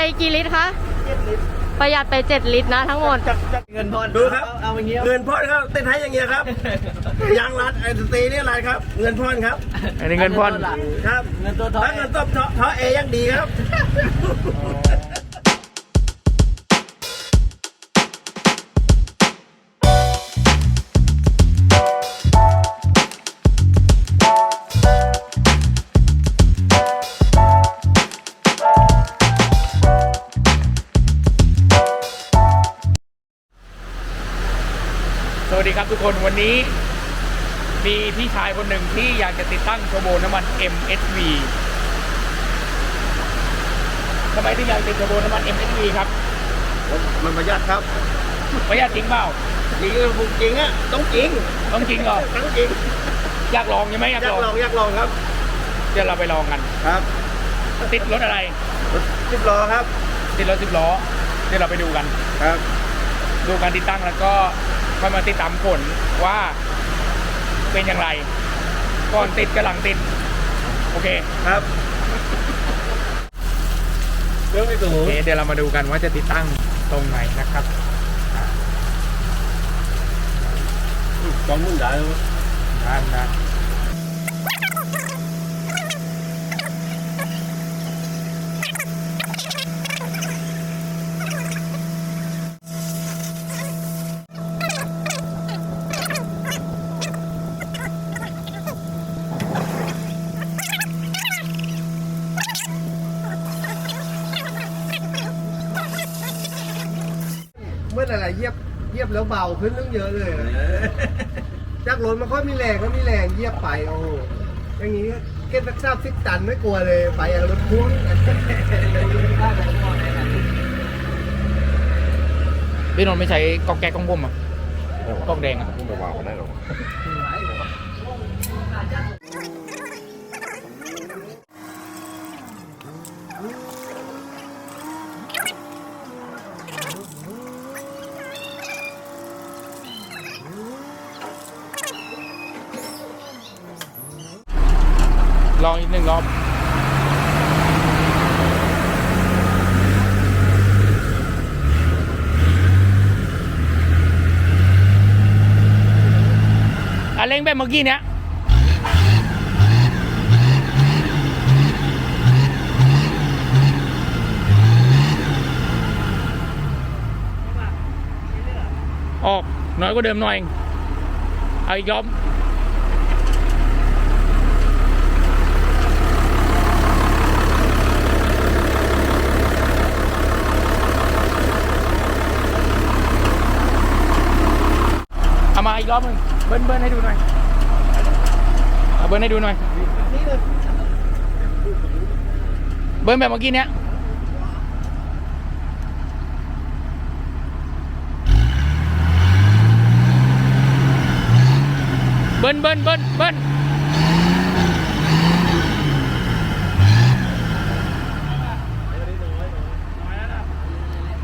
ไปกี่ลิตรคะประหยัดไป 7 ลิตรนะทั้งหมด เงินพอนดูครับ เอาอย่างเงี้ยเงินพ่อนครับเต้นไทยอย่างเงี้ยครับ ยางรัดไอ้สตรีนี่อะไรครับ เงินพ่อนครับ อันนี้เงินผ่อนครับ เงินตัวทอถ้ายเงินต้มเทาะเทาะเอยังดีครับ นวันนี้มีพี่ชายคนหนึ่งที่อยากจะติดตั้งโทโบน้ำมัน MSV ทำไมถึงอยากติดโทโบน้ำมัน MSV ครับมันประหยัดครับประหยัดจริงเปล่าจริงคือจริงอะต้องจริงต้องจริงเหรอต้องจริงอยากลองใช่ไหมอยากอยาลกองลองอยากลองครับ เดี๋ยวเราไปลองกันครับติดรถอะไรรถสิบล้อครับ ติดรถสิบล้อ เดี๋ยวเราไปดูกันครับ ดูการติดตั้งแล้วก็ ค่อยมาติดตามผลว่าเป็นอย่างไรก่อนติดกับหลังติด โอเคครับเรื่องไม่สูโองเคเดี๋ยวเรามาดูกันว่าจะติดตั้งตรงไหนนะครับสองหมื่นได้เลยด้ เมื่อไหร่เหยียบเหยียบแล้วเบาขึ้นตั้งเยอะเลยอะจากรถมันก็มีแรงก็มีแรงเหยียบไปโอ้โหอย่างนี้เก็บสักสามสิบตันไม่กลัวเลยไปเอารถพ่วงพี่นนท์ไม่ใช้กอกแก๊กกองผมอะกองแดงอะไม่วางคนได้หรอ ลองอีกหนึ่งรอบอะเร่งแบบเมื่อกี้เนี้ยออกน้อยกว่าเดิมหน่อย เอาอีกรอบ เอามาอี กรอบหนึงเบิ้ลเบิ้ลให้ดูหน่อยเอาเบิ้ลให้ดูหน่อยเบิ้ลแบบเมื่อกี้เนี้ยเบิ้ลเบิ้ลเบิ้ลเบิ้ล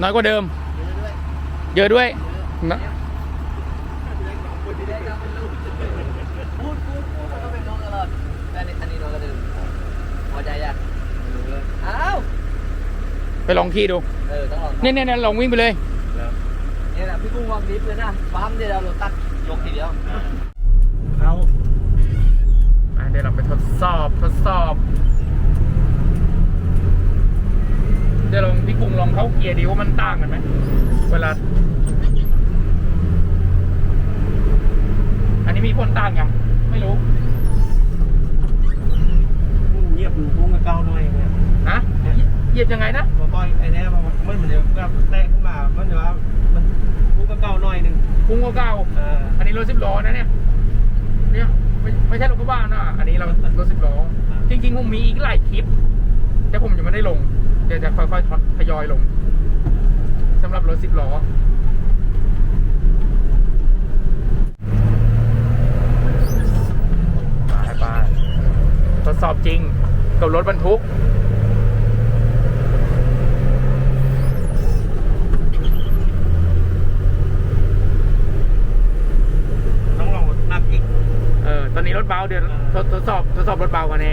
น้อยกว่าเดิม เยอะด้วยนะ พูดพูดพูดมันก็เป็นน้องตลอดแต่ในอันนี้น้องก็ดื่มพอใจยังอ้าว ไปลองขี่ดูเออต้องลองเนี่ยเนี่ยเนี่ยลองวิ่งไปเลย เนี่ยนะพี่กุ้งวางดิฟเลยนะปั๊มเดี๋ยวเราตัดยกทีเดียวเขาอะเดี๋ยวเราไปทดสอบทดสอบ เดี๋ยวลองพี่กุ้งลองเข้าเกียร์ดีว่ามันต่างกันไหมเวลา อันนี้มีผลต่างยังไม่รู้ เงียบดูพุ่งกับเก้าหน่อยเนี่ย นะ เหยียบยังไงนะพอปล่อยไอ้เนี่ยมันมันเหมือนจะแบบแตะขึ้นมามันจะว่ามันพุ่งกับเก้าหน่อยหนึ่งพุ่งกว่าเก่าเอออันนี้รถสิบล้อนะเนี่ยเนี่ยไม่ไม่ใช่รถกระบะนะอันนี้เรารถสิบล้อจริงๆผมมีอีกหลายคลิป แต่ผมยังไม่ได้ลง เดี๋ยวจะค่อยๆทยอยลงสำหรับรถสิบล้อไปไปทดสอบจริงกับรถบรรทุก ต้องลองนับอีก เออตอนนี้รถเบาเดี๋ยวทดทดสอบทดสอบรถเบากันแน่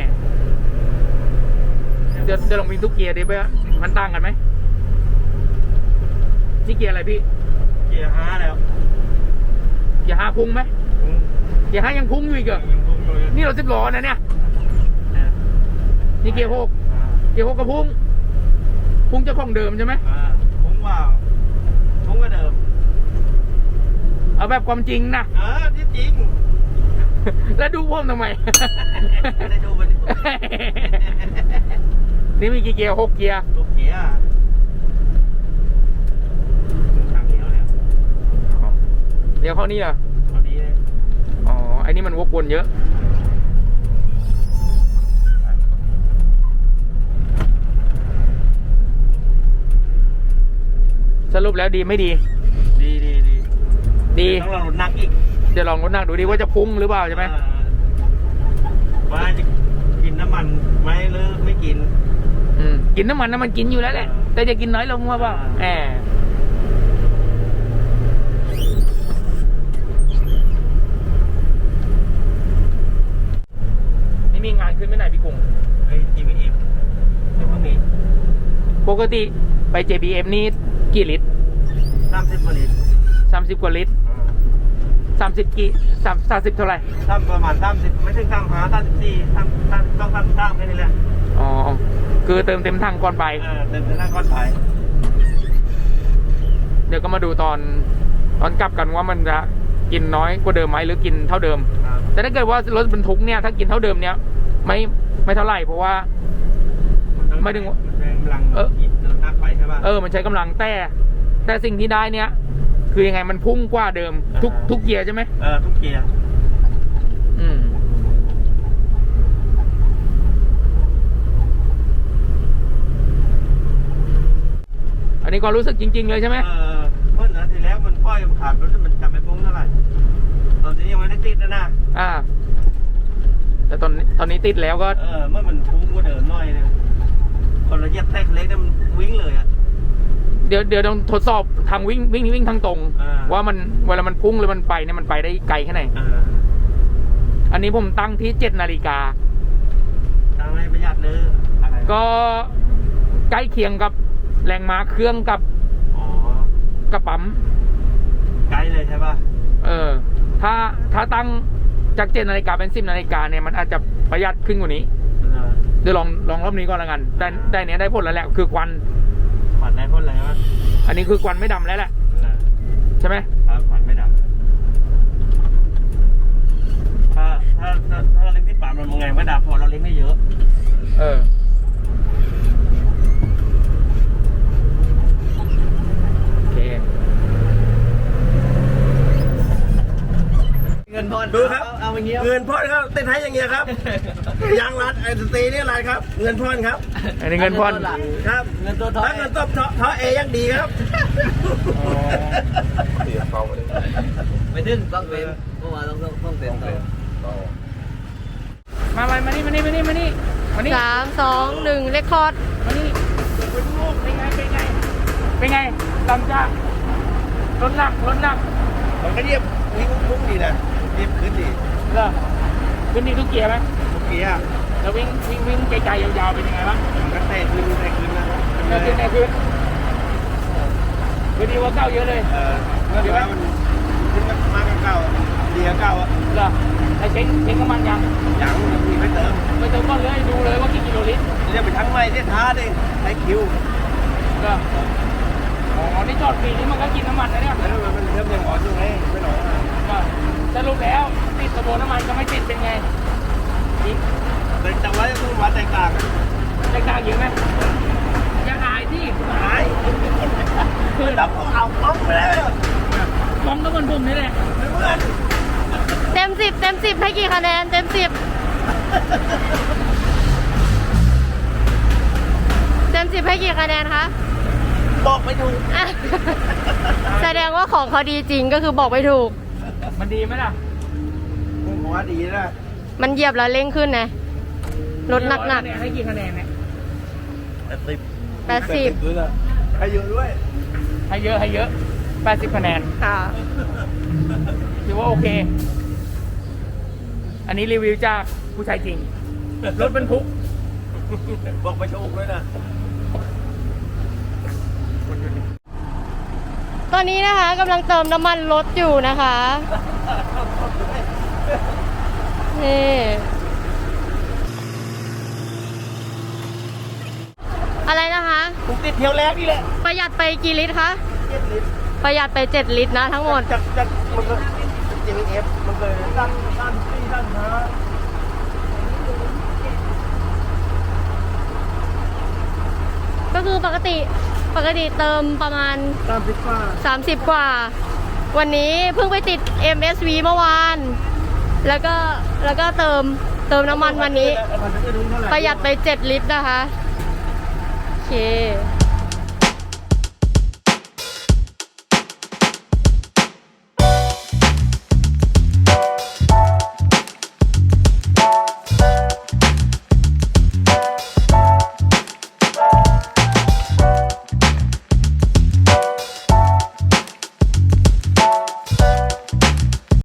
เดี๋ยวเดี๋ยวลองวิ่งทุกเกียร์ดิเพื่อมันต่างกันไหมนี่เกียร์อะไรพี่ เกียร์ห้าแล้วเกียร์ห้าพุ่งไหมเกียร์ห้ายังพุ่งอยู่อีกเหรอยังคงอยู่เลยนี่เราสิบล้อนะเนี่ยเนี่ยนี่เกียร์หกอ่าเกียร์หกก็พุ่งพุ่งเจ้าของเดิมใช่ไหมอ่าผมว่าผมก็เดิม เอาแบบความจริงนะเออที่จริง แล้วดูผมทำไม ไม่ได้ดูมันดินี่มีกี่เกียร์หกเกียร์ตัวเกียร์ทางเดียวเนี่ยเดี๋ยวเข้านี่เหรอ ตอนนี้เนี่ยอ๋อ ไอ้นี่มันวกวนเยอะ สรุปแล้วดีไม่ดี ดีดีดีดี ต้องเราหนักอีก เดี๋ยวลองรถนั่งดูดิว่าจะพุ่งหรือเปล่าใช่ไหมเออว่าจะกินน้ำมันไหมหรือไม่กิน อืมกินน้ำมันน้ำมันกินอยู่แล้วแหละ แต่จะกินน้อยลงว่าเปล่าแหมไม่มีงานขึ้นไม่ไหนพี่กุ้งไอ้ GPM เดี๋ยวพรุ่งนี้ปกติไป JBM นี่กี่ลิตรสามสิบผลิตสามสิบกว่าลิตร สามสิบกี่สามสามสิบเท่าไหร่ทำประมาณสามสิบไม่ถึงสามหาสามสิบสี่ทำทำต้องทำตามแค่นี้แหละอ๋อคือเติมเต็มถังก่อนไป เออเดินไปหน้าก้อนไผ่เดี๋ยวก็มาดูตอนตอนกลับกันว่ามันจะกินน้อยกว่าเดิมไหมหรือกินเท่าเดิม ครับแต่ถ้าเกิดว่ารถบรรทุกเนี่ยถ้ากินเท่าเดิมเนี่ยไม่ไม่เท่าไหร่เพราะว่าไม่ถึงว่ามันเป็นกำลังเออ กินเดินหน้าไปใช่ป่ะเออมันใช้กำลังแต่ แต่สิ่งที่ได้เนี่ย คือยังไงมันพุ่งกว่าเดิม ทุกอ่าทุกเกียร์ใช่ไหมเออทุกเกียร์อืมอันนี้ก็รู้สึกจริง ๆ เลยใช่ไหมเออเมื่อนาทีแล้วมันป้อยมันขาดรถมันจำไม่พุ่งเท่าไหร่ตอนนี้ยังไม่ได้ติดนะนะอ่า แต่ตอนนี้ตอนนี้ติดแล้วก็ เออเมื่อมันพุ่งก็เดินหน่อยนึงคนละเหยียบแตกเล็กเนี่ยมันวิ่งเลยอะ เดี๋ยวเดี๋ยวต้องทดสอบทางวิ่งวิ่งวิ่งทางตรง อ่า ว่ามันเวลามันพุ่งหรือมันไปเนี่ยมันไปได้ไกลแค่ไหนเอออันนี้ผมตั้งที่เจ็ดนาฬิกา ทำให้ประหยัดเลยอะไรก็ใกล้เคียงกับแรงม้าเครื่องกับอ๋อกระปั๊ม ไกลเลยใช่ป่ะเออ ถ้าถ้าตั้งจากเจ็ดนาฬิกาเป็นสิบนาฬิกาเนี่ยมันอาจจะประหยัดขึ้นกว่านี้ เออ เดี๋ยวลองลองรอบนี้ก่อนละกัน แต่แต่เนี้ยได้ผลแล้วแหละ คือควัน ขวัญได้พ่นอะไรวะอันนี้คือควันไม่ดำแล้วแหละเออใช่ไหมครับขวัญไม่ดับถ้าถ้าถ้าถ้าเราเล็กที่ป่ามันไงไม่ดับพอเราเล็กไม่เยอะ เออ โอเค เงินพอนดูครับเอาเอาอย่างเงี้ยเงินพ่อนครับเต้นไทยอย่างเงี้ยครับยางรัดไอ้สตรีนี่อะไรครับ เงินพ่อนครับ อันนี้เงินผ่อนครับเงินตัวทอถ้ายเงินตบท้อเอยังดีครับไม่ถึงต้องเป็นเมื่อวานต้องต้องต้องเป็นต่อมามามานี่มานี่มานี่มานี่มานี่สามสองหนึ่งเลคคอร์ดมานี่เป็นลูกเป็นไงเป็นไงเป็นไงตำจ้ารถหนักรถหนักมันก็เรียบวิ่งพุ่งดีนะเรียบขึ้นดี เหรอขึ้นดีทุกเกียร์ไหมเมื่อกี้อะแล้ววิ่งวิ่งวิ่งไกลๆยาวๆเป็นยังไงบ้างมันก็เตะขึ้นเตะขึ้นนะเออขึ้นไงขึ้นคือดีกว่าเก้าเยอะเลย เออเมื่อเดี๋ยวมันขึ้นมาเก่าๆดีกว่าเก่าอะเหรอไอ้เช็คเช็คน้ำมันยังยังมีไม่เติมไปเติมก่อนเลยดูเลยว่ากี่กิโลลิตรเรียกไปทั้งไม่ได้ท้าดิใช้คิวเหรออ๋อนี่จอดฟรีนี่มันก็กินน้ำมันนะเนี่ยแล้วมันเริ่มยังอ่อนอยู่ไงไม่หนอ ก็สรุปแล้วติดสะโบน้ำมันก็ไม่ติดเป็นไงอีกแต่แต่ว่าต้องวัดแตกต่างกันแตกต่างเยอะไหมยังหายที่หายคือดับเอาป๊อกไปแล้วมองก็เหมือนผมนี่แหละไม่เหมือนเต็มสิบเต็มสิบให้กี่คะแนนเต็มสิบเต็มสิบให้กี่คะแนนคะบอกไม่ถูกอะแสดงว่าของเขาดีจริงก็คือบอกไม่ถูก มันดีไหมล่ะผมว่าดีนะมันเหยียบแล้วเร่งขึ้นไงรถหนักเนี่ยให้กี่คะแนนเนี่ยแต่ติดๆแปดสิบด้วยนะให้เยอะด้วยให้เยอะให้เยอะ80คะแนนค่ะ ถือว่าโอเค อันนี้รีวิวจากผู้ชายจริง รถบรรทุก บอกไม่ถูกด้วยนะ อนนี้นะคะกำลังเติมน้ำมันรถอยู่นะคะนี่อะไรนะคะผมติดเที่ยวแรกนี่แหละประหยัดไปกี่ลิตรคะเจ็ดลิตรประหยัดไป 7 ลิตรนะทั้งหมดจากจากมันก็ JF มันเลยด้านด้านที่ด้านห้าก็คือปกติ ปกติเติมประมาณ ตามสิบฟ้า30 กว่า วันนี้เพิ่งไปติด MSV เมื่อวาน แล้วก็แล้วก็เติมเติมน้ำมันวันนี้มันจะไม่รู้เท่าไหร่ประหยัดไป 7 ลิตรนะคะ โอเค